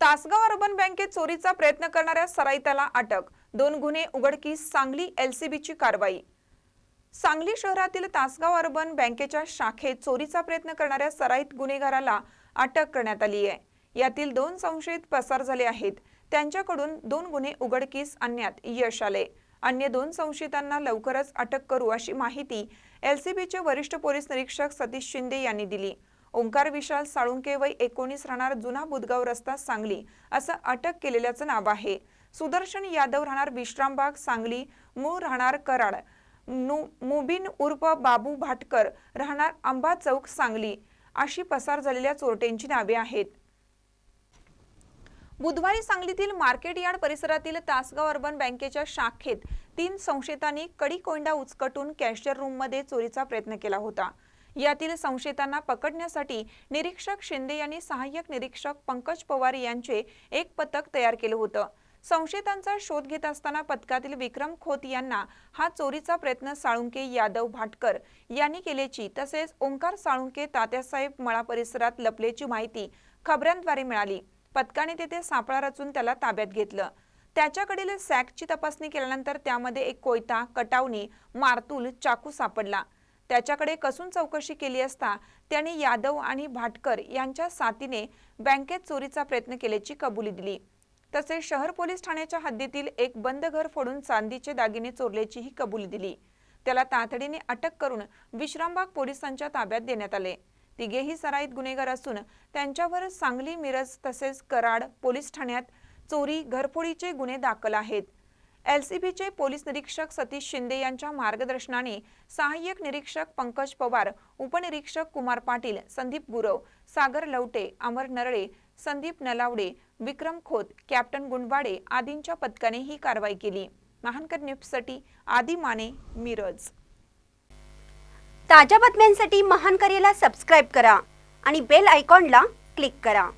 Tasgaon urban बँकेत चोरीचा प्रयत्न करणाऱ्या सराईताला अटक. दोन गुन्हे उघडकीस सांगली एलसीबीची कारवाई. सांगली शहरातील तासगाव अर्बन बँकेच्या शाखेत चोरीचा प्रयत्न करणाऱ्या सराईत गुन्हेगाराला अटक करण्यात आली आहे. यातील दोन संशयित पसार झाले आहेत. त्यांच्याकडून दोन गुन्हे उघडकीस आणण्यात यश आले. अन्य दोन संशयितांना लवकरच अटक करू अशी माहिती एलसीबीचे वरिष्ठ पोलीस निरीक्षक सतीश शिंदे यांनी दिली. ओंकार विशाल साळुंके वय एकोणीस राहणार जुना बुदगाव रस्ता सांगली असं अटक केलेल्याचं नाव आहे. सुदर्शन यादव राहणार विश्रामबाग सांगली मूळ राहणार कराड मुबिन मुबीन उर्फ बाबू भाटकर राहणार आंबा चौक सांगली अशी पसार झालेल्या चोरट्यांची नावे आहेत. बुधवारी सांगलीतील मार्केट यार्ड परिसरातील तासगाव अर्बन बँकेच्या शाखेत तीन संशयितांनी कडी कोंडा उचकटून कॅशियर रूममध्ये चोरीचा प्रयत्न केला होता. यातील संशयितांना पकडण्यासाठी निरीक्षक शिंदे यांनी सहाय्यक निरीक्षक पंकज पवार यांचे एक पथक तयार केलं होतं. संशयितांचा शोध घेत असताना पथकातील विक्रम खोत यांना हा चोरीचा प्रयत्न साळुंके यादव भाटकर यांनी केल्याची तसेच ओंकार साळुंके तात्यासाहेब मळा परिसरात लपल्याची माहिती खबऱ्यांद्वारे मिळाली. पथकाने तेथे सापळा रचून त्याला ताब्यात घेतलं. त्याच्याकडील सॅकची तपासणी केल्यानंतर त्यामध्ये एक कोयता कटावणी मारतूल चाकू सापडला. त्याच्याकडे कसून चौकशी केली असता त्याने यादव आणि भाटकर यांच्या साथीने बँकेत चोरीचा प्रयत्न केल्याची कबुली दिली. तसेच शहर पोलीस ठाण्याच्या हद्दीतील एक बंद घर फोडून चांदीचे दागिने चोरल्याचीही कबुली दिली. त्याला तातडीने अटक करून विश्रामबाग पोलिसांच्या ताब्यात देण्यात आले. तिघेही सराईत गुन्हेगार असून त्यांच्यावर सांगली मिरज तसेच कराड पोलीस ठाण्यात चोरी घरफोडीचे गुन्हे दाखल आहेत. एलसीबीचे पोलीस निरीक्षक सतीश शिंदे यांच्या मार्गदर्शनाने सहाय्यक निरीक्षक पंकज पवार उपनिरीक्षक कुमार पाटील संदीप गुरव सागर लवटे अमर नरळे संदीप नलावडे विक्रम खोत कॅप्टन गुंडवाडे आदींच्या पथकाने ही कारवाई केली. महानकर न्यूजसाठी आदी माने मिरज. ताज्या बातम्यांसाठी महान करेला सबस्क्राईब करा आणि बेल आयकॉनला क्लिक करा.